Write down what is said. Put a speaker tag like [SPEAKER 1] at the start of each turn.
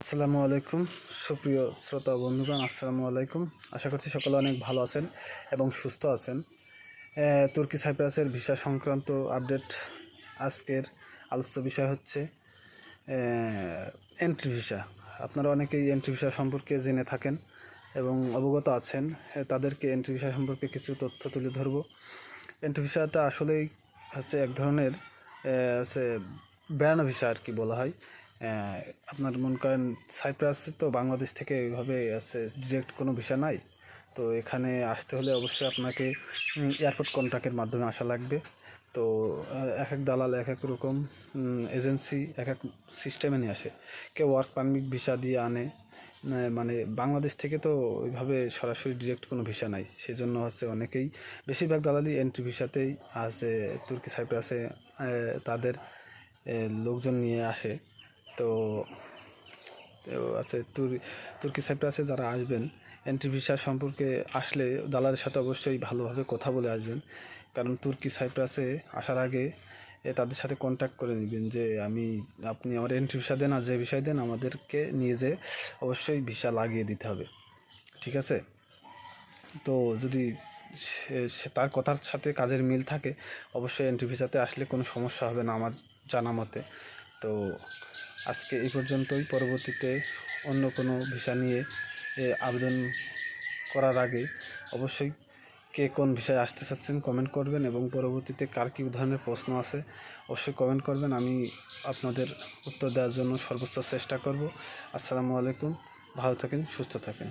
[SPEAKER 1] আসসালামু আলাইকুম, সুপ্রিয় শ্রোতা বন্ধুগণ, আসসালামু আলাইকুম। আশা করছি সকলে অনেক ভালো আছেন এবং সুস্থ আছেন। তুর্কি সাইপ্রাসের ভিসা সংক্রান্ত আপডেট আজকের আলোচ্য বিষয় হচ্ছে এন্ট্রি ভিসা আপনারা অনেকেই এন্ট্রি ভিসা সম্পর্কে জেনে থাকেন এবং অবগত আছেন তাদেরকে এন্ট্রি ভিসা সম্পর্কে কিছু তথ্য তুলে ধরবো। এন্ট্রি ভিসাটা আসলেই হচ্ছে এক ধরনের বেড়ানো ভিসা আর কি বলা হয়। আপনার মনে করেন সাইপ্রাসে তো বাংলাদেশ থেকে ওইভাবে আছে ডিরেক্ট কোনো ভিসা নাই। তো এখানে আসতে হলে অবশ্যই আপনাকে এয়ারপোর্ট কন্ট্রাক্টের মাধ্যমে আসা লাগবে। তো এক এক দালাল এক এক রকম এজেন্সি এক এক সিস্টেমে নিয়ে আসে। কেউ ওয়ার্ক পারমিট ভিসা দিয়ে আনে মানে বাংলাদেশ থেকে তো ওইভাবে সরাসরি ডিরেক্ট কোনো ভিসা নাই। সেজন্য হচ্ছে অনেকেই, বেশিরভাগ দালালি এন্ট্রি ভিসাতেই আছে, তুর্কি সাইপ্রাসে তাদের লোকজন নিয়ে আসে। তো আছে, তুর, তুর্কি সাইপ্রাসে যারা আসবেন এন্ট্রি ভিসা সম্পর্কে আসলে দালালের সাথে অবশ্যই ভালোভাবে কথা বলে আসবেন। কারণ তুর্কি সাইপ্রাসে আসার আগে তাদের সাথে কন্ট্যাক্ট করে নেবেন যে আমি, আপনি আমার এন্ট্রি ভিসা দেন আর যে ভিসা দেন আমাদেরকে নিয়ে যে অবশ্যই ভিসা লাগিয়ে দিতে হবে। ঠিক আছে? তো যদি সে তার কথার সাথে কাজের মিল থাকে, অবশ্যই এন্ট্রি ভিসাতে আসলে কোনো সমস্যা হবে না আমার জানা মতে। তো আজকে এই পর্যন্তই। পরবর্তীতে অন্য কোনো ভিসা নিয়ে আবেদন করার আগে অবশ্যই কে কোন বিষয়ে আসতে চাচ্ছেন কমেন্ট করবেন এবং পরবর্তীতে কার কী ধরনের প্রশ্ন আছে অবশ্যই কমেন্ট করবেন। আমি আপনাদের উত্তর দেওয়ার জন্য সর্বোচ্চ চেষ্টা করব। আসসালামু আলাইকুম। ভালো থাকেন, সুস্থ থাকেন।